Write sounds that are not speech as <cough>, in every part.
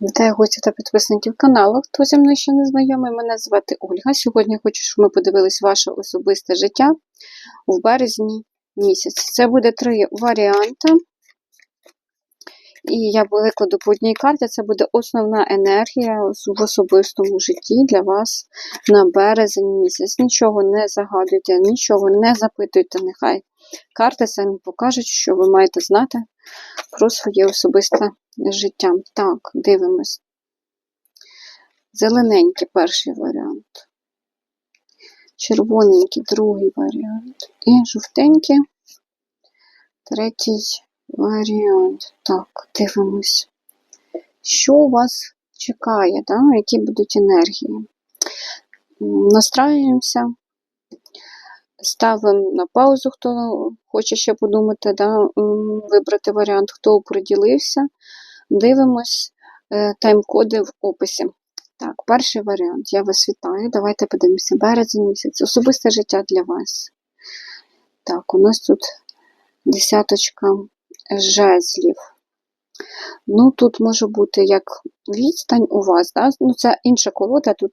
Вітаю гостів та підписників каналу. Хто зі мною ще не знайомий, мене звати Ольга. Сьогодні хочу, щоб ми подивились ваше особисте життя в березні місяці. Це буде три варіанти. І я викладу по одній карті. Це буде основна енергія в особистому житті для вас на березень місяць. Нічого не загадуйте, нічого не запитуйте. Нехай карти самі покажуть, що ви маєте знати про своє особисте життя. Так, дивимось. Зелененький перший варіант. Червоненький другий варіант. І жовтенький третій варіант. Так, дивимось. Що у вас чекає, да? які будуть енергії? Настраюємося, ставимо на паузу, хто хоче ще подумати, да? вибрати варіант, хто оприділився. Дивимось е, тайм-коди в описі. Так, перший варіант. Я вас вітаю. Давайте подивимося. Березень місяць. Особисте життя для вас. Так, у нас тут десяточка жезлів. Ну, тут може бути як відстань у вас, да? ну це інша колода, тут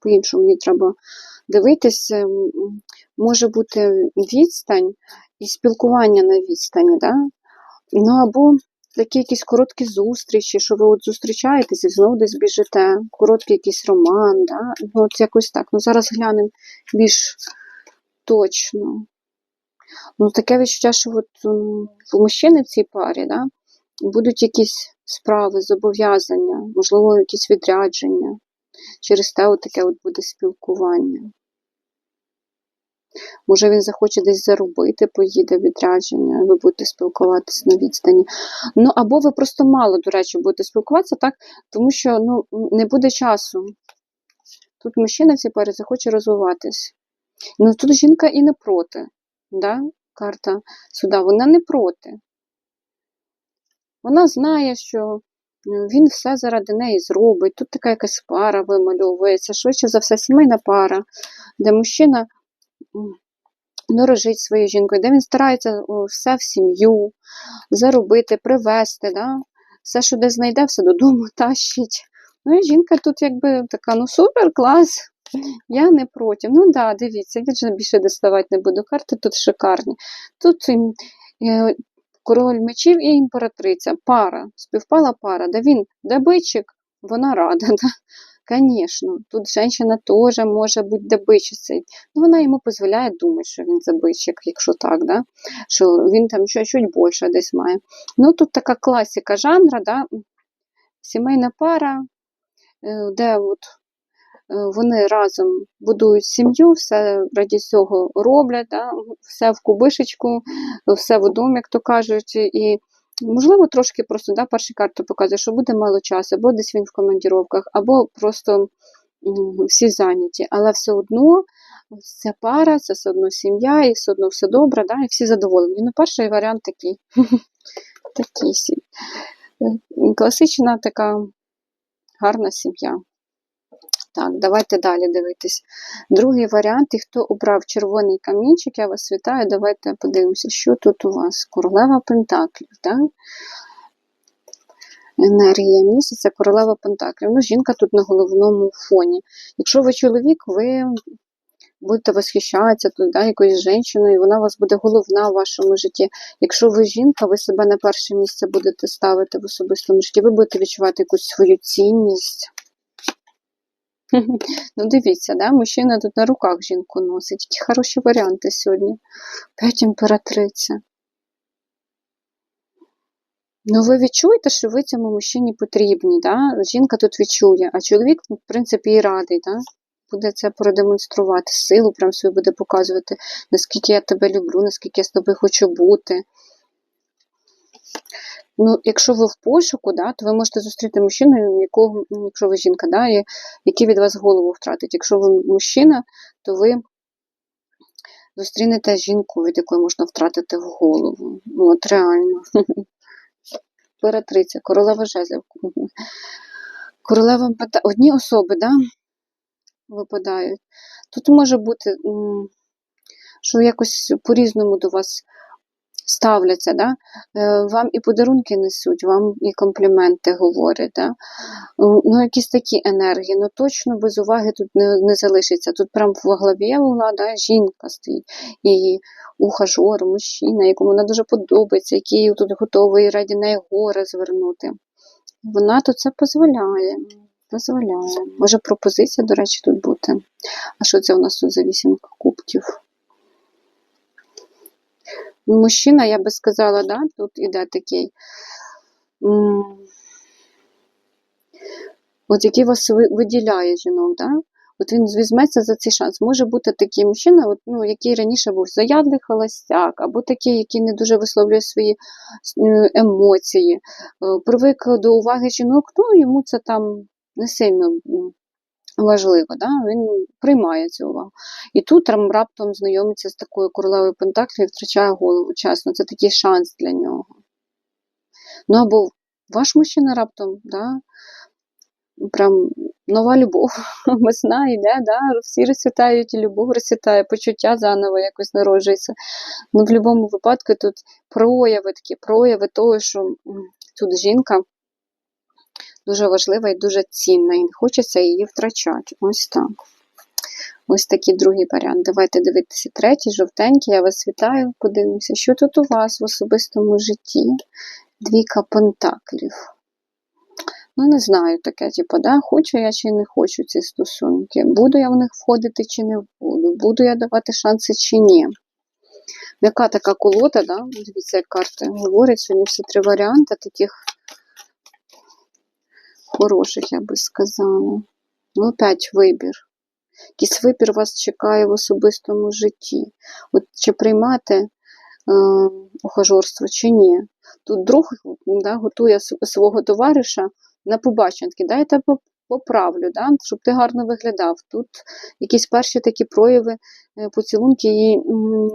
по-іншому її треба дивитись. Може бути відстань і спілкування на відстані, да? ну або такі якісь короткі зустрічі, що ви от зустрічаєтесь і знову десь біжите, короткий якийсь роман, да? ну, от якось так. Ну, Зараз глянемо більш точно. Ну, Таке відчуття, що от, у мужчини в цій парі да, будуть якісь справи, зобов'язання, можливо, якісь відрядження. Через те от таке от буде спілкування. Може, він захоче десь заробити, поїде відрядження, ви будете спілкуватися на відстані. Ну, або ви просто мало, до речі, будете спілкуватися, так, тому що ну, не буде часу. Тут мужчина в цій парі захоче розвиватись. Ну, тут жінка і не проти. Да? Карта суда, вона не проти. Вона знає, що він все заради неї зробить. Тут така якась пара вимальовується, швидше за все, сімейна пара, де мужчина дорожить своєю жінкою, де він старається все в сім'ю заробити, привезти, да? все, що де знайде, все додому <laughs> тащить. Ну і жінка тут якби така, ну супер, клас. Я не проти. Ну да, дивіться, я вже більше доставати не буду. Карти тут шикарні. Тут е, король мечів і імператриця. Пара, співпала пара, де він добичик, вона рада. <laughs> Да? Звісно, тут жінка теж може бути добичицею. Ну, вона йому дозволяє думати, що він забичик, якщо так, да? що він там щось більше десь має. Ну, тут така класика жанра, да? сімейна пара, е, де от вони разом будують сім'ю, все раді цього роблять, да? все в кубишечку, все в домі, як то кажуть. і Можливо, трошки просто да, перша карта показує, що буде мало часу, або десь він в командіровках, або просто всі зайняті. Але все одно це пара, це все одно сім'я, і все одно все добре, да, і всі задоволені. Ну, перший варіант такий. <laughs> такий. Е, класична така гарна сім'я. Так, давайте далі дивитись. Другий варіант, і хто обрав червоний камінчик, я вас вітаю. Давайте подивимося, що тут у вас. Королева Пентаклів, так? Енергія місяця, королева Пентаклів. Ну, жінка тут на головному фоні. Якщо ви чоловік, ви будете восхищатися тут, да, якоюсь жінкою, вона у вас буде головна в вашому житті. Якщо ви жінка, ви себе на перше місце будете ставити в особистому житті, ви будете відчувати якусь свою цінність. Ну, дивіться, да? мужчина тут на руках жінку носить. Які хороші варіанти сьогодні. П'ять імператриця. Ну, ви відчуєте, що ви цьому мужчині потрібні, да? жінка тут відчує, а чоловік, в принципі, і радий, да? буде це продемонструвати, силу прям свою буде показувати, наскільки я тебе люблю, наскільки я з тобою хочу бути. Ну, Якщо ви в пошуку, да, то ви можете зустріти мужчину, якого, ну, якщо ви жінка, да, який від вас голову втратить. Якщо ви мужчина, то ви зустрінете жінку, від якої можна втратити в голову. Ну, от реально. <laughs> Імператриця, королева жезлів. Королева одні особи, да, випадають. Тут може бути, що якось по-різному до вас ставляться, да? Е, вам і подарунки несуть, вам і компліменти говорять. Да? Ну, якісь такі енергії, ну точно без уваги тут не, не залишиться. Тут прям в голові угла, да, жінка стоїть, і ухажор, мужчина, якому вона дуже подобається, який тут готовий раді неї горе звернути. Вона тут це дозволяє. Дозволяє. Може пропозиція, до речі, тут бути. А що це у нас тут за вісімка кубків? Ну, Мужчина, я би сказала, да, тут іде такий. От який вас виділяє жінок, да? От він візьметься за цей шанс. Може бути такий мужчина, от, ну, який раніше був заядлий холостяк, або такий, який не дуже висловлює свої емоції, е, привик до уваги жінок, ну йому це там не сильно важливо, да? він приймає цю увагу. І тут раптом знайомиться з такою королевою Пентаклів і втрачає голову чесно. Це такий шанс для нього. Ну або ваш мужчина раптом, да? прям нова любов, <laughs> весна йде, да? всі розцвітають, і любов розцвітає, почуття заново якось народжується. Ну, в будь-якому випадку тут прояви такі, прояви того, що тут жінка дуже важлива і дуже цінна, і не хочеться її втрачати. Ось так. Ось такий другий варіант. Давайте дивитися третій, жовтенький. Я вас вітаю. Подивимося, що тут у вас в особистому житті. Двійка пентаклів. Ну, не знаю таке, типу, да, хочу я чи не хочу ці стосунки. Буду я в них входити чи не буду, буду я давати шанси чи ні. Яка така колода, да? дивіться, як карти говорять, сьогодні всі три варіанти таких хороших, я би сказала. Ну, опять вибір. Якийсь вибір вас чекає в особистому житті. От чи приймати е, ухажорство, чи ні. Тут друг да, готує свого товариша на побачення. Такий, дай я тебе поправлю, да, щоб ти гарно виглядав. Тут якісь перші такі прояви е, поцілунки і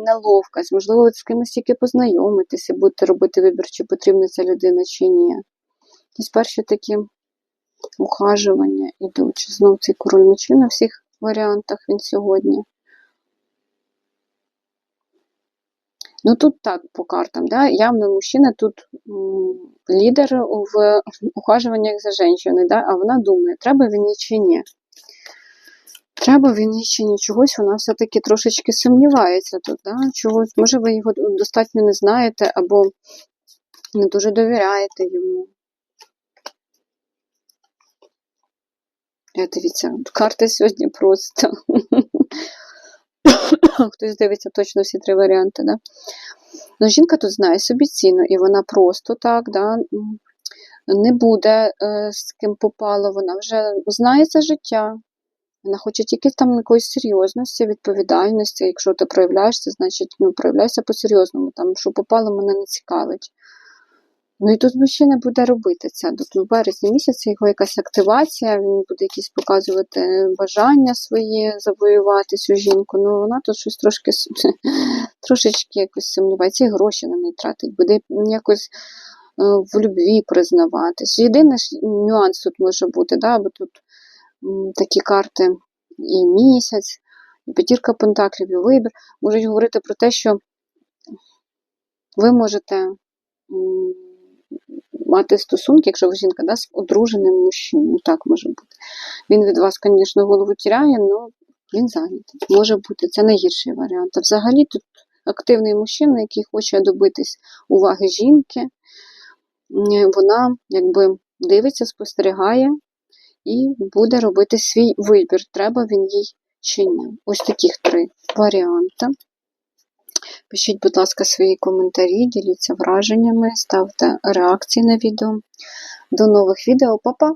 неловкость. Можливо, з кимось тільки познайомитися, будете робити вибір, чи потрібна ця людина, чи ні. Якісь перші такі ухажування ідуть. Знов цей король мечів на всіх варіантах він сьогодні. Ну тут так по картам, да, явно мужчина тут м, лідер в ухажуваннях за жінкою, да, а вона думає, треба він їй чи ні. Треба він їй чи ні. Чогось вона все-таки трошечки сумнівається тут, да? Чогось, може, ви його достатньо не знаєте або не дуже довіряєте йому. Дивіться, карти сьогодні просто. <coughs> Хтось дивиться точно всі три варіанти, да? Ну, жінка тут знає собі ціну, і вона просто так, да, не буде е, з ким попало, вона вже знає це життя. Вона хоче тільки там якоїсь серйозності, відповідальності. Якщо ти проявляєшся, значить ну, проявляйся по-серйозному. Там, що попало, мене не цікавить. Ну і тут мужчина буде робити це. Тут в березні місяці його якась активація, він буде якісь показувати бажання свої завоювати цю жінку. Ну вона тут щось трошки <laughs> трошечки якось сумнівається, і гроші на неї тратить, буде якось е, в любві признаватись. Єдиний нюанс тут може бути, да, бо тут такі карти і місяць, і п'ятірка пентаклів, і вибір можуть говорити про те, що ви можете мати стосунки, якщо ви жінка, да, з одруженим мужчиною. Так може бути. Він від вас, звісно, голову тіряє, але він зайнятий. Може бути, це найгірший варіант. А взагалі тут активний мужчина, який хоче добитись уваги жінки, вона якби дивиться, спостерігає і буде робити свій вибір, треба він їй чи ні. Ось таких три варіанти. Пишіть, будь ласка, свої коментарі, діліться враженнями, ставте реакції на відео. До нових відео, Па-па!